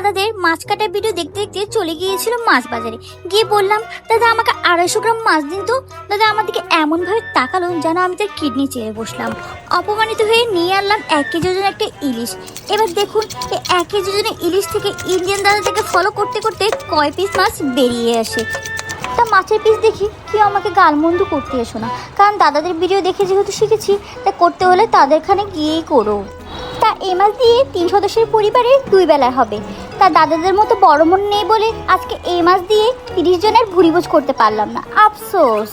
দাদাদের মাছ কাটার ভিডিও দেখতে দেখতে চলে গিয়েছিল মাছ বাজারে গিয়ে বললাম, দাদা, আমাকে আড়াইশো গ্রাম মাছ দিন তো। দাদা, আমার দিকে এমনভাবে তাকালো যেন আমি তার কিডনি চেয়ে বসলাম। অপমানিত হয়ে নিয়ে আনলাম এক কেজি ওজনের একটা ইলিশ। এবার দেখুন এই এক কেজি ওজনের ইলিশ থেকে ইন্ডিয়ান দাদা থেকে ফলো করতে করতে কয় পিস মাছ বেরিয়ে আসে। তা মাছের পিস দেখি, কেউ আমাকে গালমন্দ করতে এসো না। কারণ দাদাদের ভিডিও দেখে যেহেতু শিখেছি, তা করতে হলে তাদেরখানে গিয়েই করো। তা এ মাছ দিয়ে তিন সদস্যের পরিবারে দুই বেলার হবে। তার দাদাদের মতো বড় মন নেই বলে আজকে এই মাছ দিয়ে তিরিশ জনের ভুরিভোজ করতে পারলাম না আফসোস